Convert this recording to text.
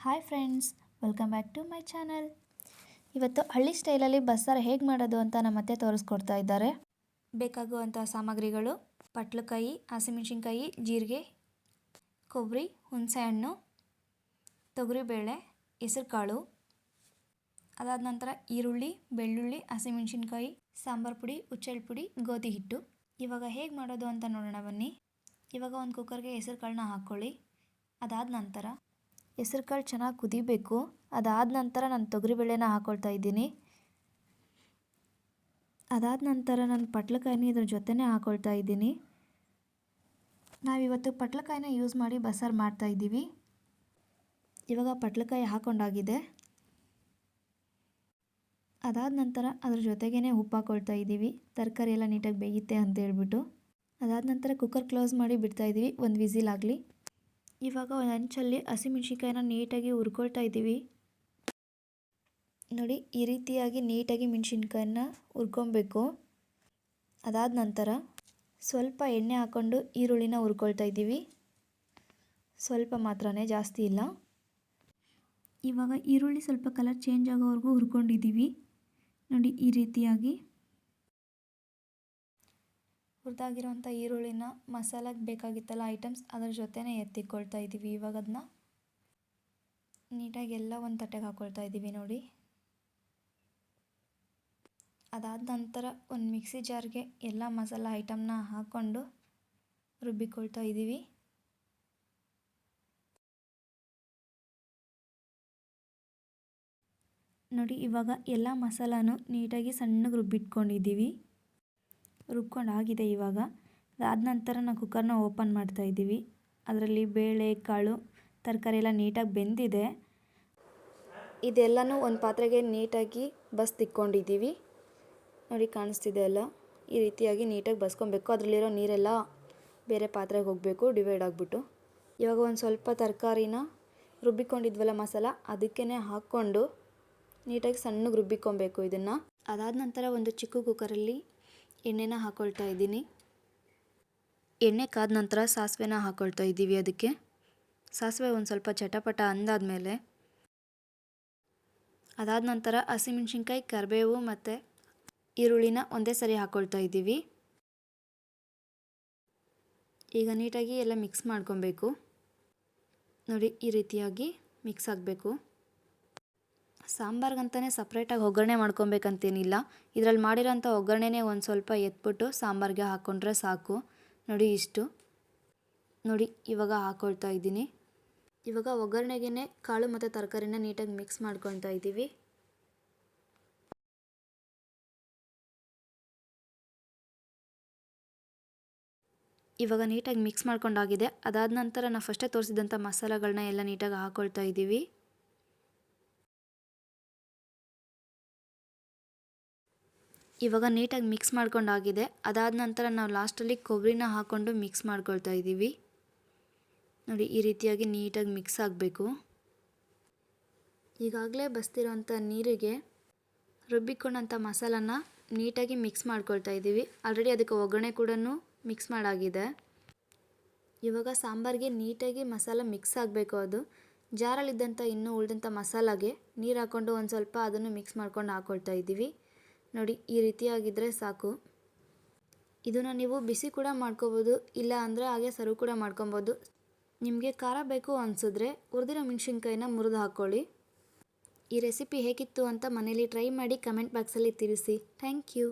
Hi friends welcome back to my channel ಇವತ್ತು ಹಳ್ಳಿ ಸ್ಟೈಲಲ್ಲಿ ಬಸ್ಸಾರು ಹೇಗೆ ಮಾಡೋದು ಅಂತ ನಮ್ಮತ್ತೆ ತೋರಿಸ್ಕೊಡ್ತಾ ಇದ್ದಾರೆ. ಬೇಕಾಗುವಂಥ ಸಾಮಗ್ರಿಗಳು, ಪಟ್ಲಕಾಯಿ, ಹಸಿಮೆಣ್ಸಿನ್ಕಾಯಿ, ಜೀರಿಗೆ, ಕೊಬ್ಬರಿ ಹುಣಸೆಹಣ್ಣು ತೊಗರಿಬೇಳೆ ಹೆಸರುಕಾಳು, ಅದಾದ ನಂತರ ಈರುಳ್ಳಿ, ಬೆಳ್ಳುಳ್ಳಿ, ಹಸಿಮೆಣ್ಸಿನ್ಕಾಯಿ, ಸಾಂಬಾರು ಪುಡಿ ಹುಚ್ಚೆಳ್ಳು ಪುಡಿ, ಗೋಧಿ ಹಿಟ್ಟು. ಇವಾಗ ಹೇಗೆ ಮಾಡೋದು ಅಂತ ನೋಡೋಣ ಬನ್ನಿ. ಇವಾಗ ಒಂದು ಕುಕ್ಕರ್ಗೆ ಹೆಸರು ಕಾಳನ್ನ ಹಾಕ್ಕೊಳ್ಳಿ ಅದಾದ ನಂತರ ಹೆಸರು ಕಾಳು ಚೆನ್ನಾಗಿ ಕುದಿಬೇಕು. ಅದಾದ ನಂತರ ನಾನು ತೊಗರಿಬೇಳೆನ ಹಾಕ್ಕೊಳ್ತಾ ಇದ್ದೀನಿ. ಅದಾದ ನಂತರ ನಾನು ಪಟ್ಲಕಾಯಿನ ಇದ್ರ ಜೊತೆನೇ ಹಾಕ್ಕೊಳ್ತಾ ಇದ್ದೀನಿ. ನಾವಿವತ್ತು ಪಟ್ಲಕಾಯಿನ ಯೂಸ್ ಮಾಡಿ ಬಸ್ಸಾರು ಮಾಡ್ತಾ ಇದ್ದೀವಿ. ಇವಾಗ ಪಟ್ಲಕಾಯಿ ಹಾಕ್ಕೊಂಡಾಗಿದೆ ಅದಾದ ನಂತರ ಅದ್ರ ಜೊತೆಗೇ ಉಪ್ಪು ಹಾಕ್ಕೊಳ್ತಾ ಇದ್ದೀವಿ. ತರಕಾರಿ ಎಲ್ಲ ನೀಟಾಗಿ ಬೇಯುತ್ತೆ ಅಂತ ಹೇಳ್ಬಿಟ್ಟು ಅದಾದ ನಂತರ ಕುಕ್ಕರ್ ಕ್ಲೋಸ್ ಮಾಡಿ ಬಿಡ್ತಾ ಇದ್ದೀವಿ. ಒಂದು ವಿಸಿಲ್ ಆಗಲಿ. ಇವಾಗ ಒಂದು ಹಂಚಲ್ಲಿ ಹಸಿಮೆಣ್ಸಿನ್ಕಾಯಿನ ನೀಟಾಗಿ ಹುರ್ಕೊಳ್ತಾ ಇದ್ದೀವಿ. ನೋಡಿ, ಈ ರೀತಿಯಾಗಿ ನೀಟಾಗಿ ಮೆಣಸಿನ್ಕಾಯನ್ನ ಹುರ್ಕೊಬೇಕು. ಅದಾದ ನಂತರ ಸ್ವಲ್ಪ ಎಣ್ಣೆ ಹಾಕ್ಕೊಂಡು ಈರುಳ್ಳಿನ ಹುರ್ಕೊಳ್ತಾ ಇದ್ದೀವಿ. ಸ್ವಲ್ಪ ಮಾತ್ರನೇ ಜಾಸ್ತಿ ಇಲ್ಲ. ಇವಾಗ ಈರುಳ್ಳಿ ಸ್ವಲ್ಪ ಕಲರ್ ಚೇಂಜ್ ಆಗೋವರೆಗೂ ಹುರ್ಕೊಂಡಿದ್ದೀವಿ. ನೋಡಿ, ಈ ರೀತಿಯಾಗಿ. ಹುರಿದಾಗಿರೋಂಥ ಈರುಳ್ಳಿನ ಮಸಾಲಾಗೆ ಬೇಕಾಗಿತ್ತಲ್ಲ ಐಟಮ್ಸ್ ಅದರ ಜೊತೆನೇ ಎತ್ತಿಕೊಳ್ತಾ ಇದ್ದೀವಿ. ಇವಾಗ ಅದನ್ನ ನೀಟಾಗಿ ಎಲ್ಲ ಒಂದು ತಟ್ಟೆಗೆ ಹಾಕ್ಕೊಳ್ತಾ ಇದ್ದೀವಿ ನೋಡಿ. ಅದಾದ ನಂತರ ಒಂದು ಮಿಕ್ಸಿ ಜಾರ್ಗೆ ಎಲ್ಲ ಮಸಾಲ ಐಟಮ್ನ ಹಾಕ್ಕೊಂಡು ರುಬ್ಬಿಕೊಳ್ತಾ ಇದ್ದೀವಿ. ನೋಡಿ, ಇವಾಗ ಎಲ್ಲ ಮಸಾಲಾನು ನೀಟಾಗಿ ಸಣ್ಣಗೆ ರುಬ್ಬಿಟ್ಕೊಂಡಿದ್ದೀವಿ. ರುಬ್ಕೊಂಡು ಆಗಿದೆ ಇವಾಗ. ಅದಾದ ನಂತರ ನಾವು ಕುಕ್ಕರ್ನ ಓಪನ್ ಮಾಡ್ತಾ ಇದ್ದೀವಿ. ಅದರಲ್ಲಿ ಬೇಳೆ, ಕಾಳು, ತರಕಾರಿ ಎಲ್ಲ ನೀಟಾಗಿ ಬೆಂದಿದೆ. ಇದೆಲ್ಲನೂ ಒಂದು ಪಾತ್ರೆಗೆ ನೀಟಾಗಿ ಬಸ್ ತಿಕ್ಕೊಂಡಿದ್ದೀವಿ ನೋಡಿ ಕಾಣಿಸ್ತಿದೆ ಎಲ್ಲ ಈ ರೀತಿಯಾಗಿ ನೀಟಾಗಿ ಬಸ್ಕೊಬೇಕು. ಅದರಲ್ಲಿರೋ ನೀರೆಲ್ಲ ಬೇರೆ ಪಾತ್ರೆಗೆ ಹೋಗಬೇಕು, ಡಿವೈಡ್ ಆಗಿಬಿಟ್ಟು. ಇವಾಗ ಒಂದು ಸ್ವಲ್ಪ ತರಕಾರಿನ ರುಬ್ಬಿಕೊಂಡಿದ್ವಲ್ಲ ಮಸಾಲ ಅದಕ್ಕೇ ಹಾಕ್ಕೊಂಡು ನೀಟಾಗಿ ಸಣ್ಣಗೆ ರುಬ್ಬಿಕೊಬೇಕು ಇದನ್ನು. ಅದಾದ ನಂತರ ಒಂದು ಚಿಕ್ಕ ಕುಕ್ಕರಲ್ಲಿ ಎಣ್ಣೆನ ಹಾಕ್ಕೊಳ್ತಾ ಇದ್ದೀನಿ. ಎಣ್ಣೆ ಕಾದ ನಂತರ ಸಾಸಿವೆನ ಹಾಕ್ಕೊಳ್ತಾ ಇದ್ದೀವಿ ಅದಕ್ಕೆ. ಸಾಸಿವೆ ಒಂದು ಸ್ವಲ್ಪ ಚಟಪಟ ಅಂದಾದಮೇಲೆ. ಅದಾದ ನಂತರ ಹಸಿಮೆಣ್ಸಿನ್ಕಾಯಿ, ಕರಿಬೇವು ಮತ್ತು ಈರುಳ್ಳಿನ ಒಂದೇ ಸರಿ ಹಾಕ್ಕೊಳ್ತಾ ಇದ್ದೀವಿ. ಈಗ ನೀಟಾಗಿ ಎಲ್ಲ ಮಿಕ್ಸ್ ಮಾಡ್ಕೊಬೇಕು. ನೋಡಿ ಈ ರೀತಿಯಾಗಿ ಮಿಕ್ಸ್ ಆಗಬೇಕು. ಸಾಂಬಾರ್ಗಂತಲೇ ಸಪ್ರೇಟಾಗಿ ಒಗ್ಗರಣೆ ಮಾಡ್ಕೊಬೇಕಂತೇನಿಲ್ಲ. ಇದರಲ್ಲಿ ಮಾಡಿರೋಂಥ ಒಗ್ಗರಣೆನೇ ಒಂದು ಸ್ವಲ್ಪ ಎತ್ಬಿಟ್ಟು ಸಾಂಬಾರಿಗೆ ಹಾಕ್ಕೊಂಡ್ರೆ ಸಾಕು. ನೋಡಿ ಇಷ್ಟು. ನೋಡಿ, ಇವಾಗ ಹಾಕ್ಕೊಳ್ತಾ ಇದ್ದೀನಿ. ಇವಾಗ ಒಗ್ಗರಣೆಗೆ ಕಾಳು ಮತ್ತು ತರಕಾರಿನ ನೀಟಾಗಿ ಮಿಕ್ಸ್ ಮಾಡ್ಕೊಳ್ತಾ ಇದ್ದೀವಿ. ಇವಾಗ ನೀಟಾಗಿ ಮಿಕ್ಸ್ ಮಾಡ್ಕೊಂಡಾಗಿದೆ. ಅದಾದ ನಂತರ ನಾವು ಫಸ್ಟೇ ತೋರಿಸಿದಂಥ ಮಸಾಲೆಗಳನ್ನ ಎಲ್ಲ ನೀಟಾಗಿ ಹಾಕ್ಕೊಳ್ತಾ ಇದ್ದೀವಿ. ಇವಾಗ ನೀಟಾಗಿ ಮಿಕ್ಸ್ ಮಾಡ್ಕೊಂಡಾಗಿದೆ. ಅದಾದ ನಂತರ ನಾವು ಲಾಸ್ಟಲ್ಲಿ ಕೊಬ್ಬರಿನ ಹಾಕ್ಕೊಂಡು ಮಿಕ್ಸ್ ಮಾಡ್ಕೊಳ್ತಾ ಇದ್ದೀವಿ. ನೋಡಿ, ಈ ರೀತಿಯಾಗಿ ನೀಟಾಗಿ ಮಿಕ್ಸ್ ಆಗಬೇಕು. ಈಗಾಗಲೇ ಬಸ್ತಿರೋಂಥ ನೀರಿಗೆ ರುಬ್ಬಿಕೊಂಡಂಥ ಮಸಾಲನ ನೀಟಾಗಿ ಮಿಕ್ಸ್ ಮಾಡ್ಕೊಳ್ತಾ ಇದ್ದೀವಿ. ಆಲ್ರೆಡಿ ಅದಕ್ಕೆ ಒಗ್ಗರಣೆ ಕೂಡ ಮಿಕ್ಸ್ ಮಾಡಾಗಿದೆ. ಇವಾಗ ಸಾಂಬಾರಿಗೆ ನೀಟಾಗಿ ಮಸಾಲ ಮಿಕ್ಸ್ ಆಗಬೇಕು ಅದು. ಜಾರಲ್ಲಿದ್ದಂಥ ಇನ್ನೂ ಉಳಿದಂಥ ಮಸಾಲಾಗೆ ನೀರು ಹಾಕ್ಕೊಂಡು ಒಂದು ಸ್ವಲ್ಪ ಅದನ್ನು ಮಿಕ್ಸ್ ಮಾಡ್ಕೊಂಡು ಹಾಕ್ಕೊಳ್ತಾ ಇದ್ದೀವಿ. ನೋಡಿ, ಈ ರೀತಿಯಾಗಿದ್ದರೆ ಸಾಕು. ಇದನ್ನು ನೀವು ಬಿಸಿ ಕೂಡ ಮಾಡ್ಕೋಬೋದು, ಇಲ್ಲ ಅಂದರೆ ಹಾಗೆ ಸರ್ವ್ ಕೂಡ ಮಾಡ್ಕೊಬೋದು. ನಿಮಗೆ ಖಾರ ಬೇಕು ಅನಿಸಿದ್ರೆ ಹುರಿದಿರೋ ಮೆಣಸಿನ್ಕಾಯಿನ ಮುರಿದು ಹಾಕ್ಕೊಳ್ಳಿ ಈ ರೆಸಿಪಿ ಹೇಗಿತ್ತು ಅಂತ ಮನೇಲಿ ಟ್ರೈ ಮಾಡಿ ಕಮೆಂಟ್ ಬಾಕ್ಸಲ್ಲಿ ತಿಳಿಸಿ. Thank you.